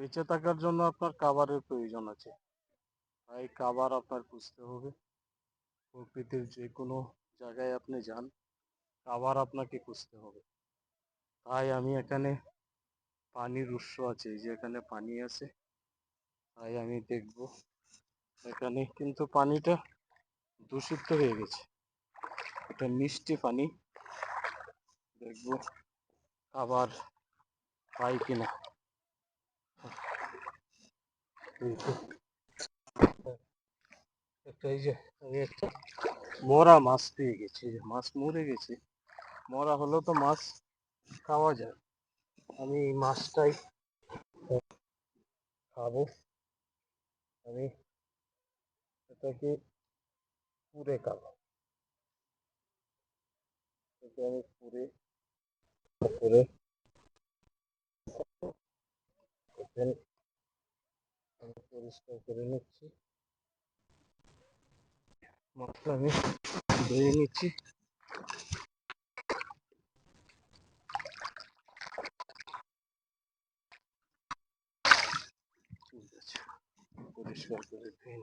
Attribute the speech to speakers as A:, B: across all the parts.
A: বেঁচে থাকার জন্য আপনার খাবারের প্রয়োজন আছে। তাই খাবার আপনার খুঁজতে হবে। প্রকৃতির যে কোনো জায়গায় আপনি যান, খাবার আপনাকে খুঁজতে হবে। তাই আমি এখানে পানির উৎস আছে যে এখানে পানি আছে। তাই আমি দেখব, এখানে কিন্তু পানিটা দূষিত হয়ে গেছে। এটা মিষ্টি পানি। দেখব আবার পাই কিনা। একটা এই যে আমি একটা মরা মাছ পেয়ে গেছি যে মাছ মরে গেছে। মরা হলেও তো মাছ খাওয়া যায়। আমি এই মাছটাই খাব। আমি এটাকে পুড়ে খাব এটাকে আমি এখন আমি পরিষ্কার করে নিচ্ছি। মাছটা আমি ধুয়ে নিচ্ছি। পরিষ্কার করে ধুয়ে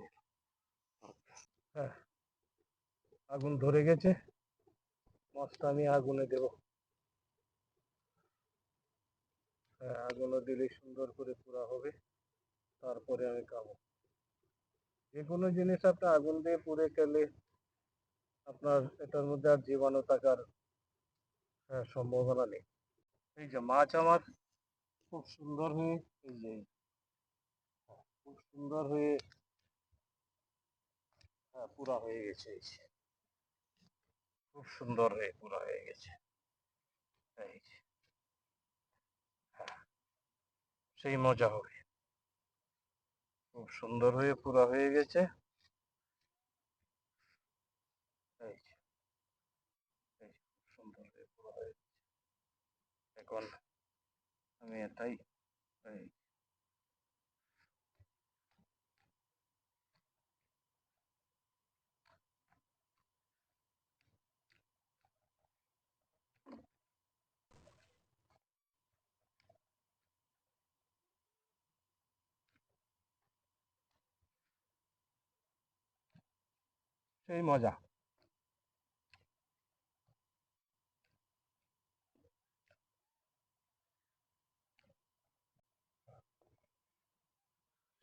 A: হ্যাঁ আগুন ধরে গেছে। মাছটা আমি আগুনে দেব। হ্যাঁ আগুনে দিলে সুন্দর করে পুরা হবে। তারপরে আমি খাব। যে কোনো জিনিস আপনি আগুন দিয়ে পুড়ে খেলে আপনার এটার মধ্যে আর জীবাণু থাকার হ্যাঁ, সম্ভাবনা নেই। এই যে মাছ আমার খুব সুন্দর হয়ে এই যে খুব সুন্দর হয়ে হ্যাঁ পুরা হয়ে গেছে খুব সুন্দর হয়ে পুরা হয়ে গেছে। হ্যাঁ, সেই মজা হবে। খুব সুন্দর হয়ে পুরা হয়ে গেছে। সুন্দর হয়ে হয়ে গেছে। এখন আমি এটাই সেই মজা।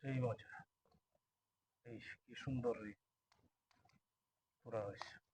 A: সেই মজা। এই কি সুন্দর পুরা হয়েছে।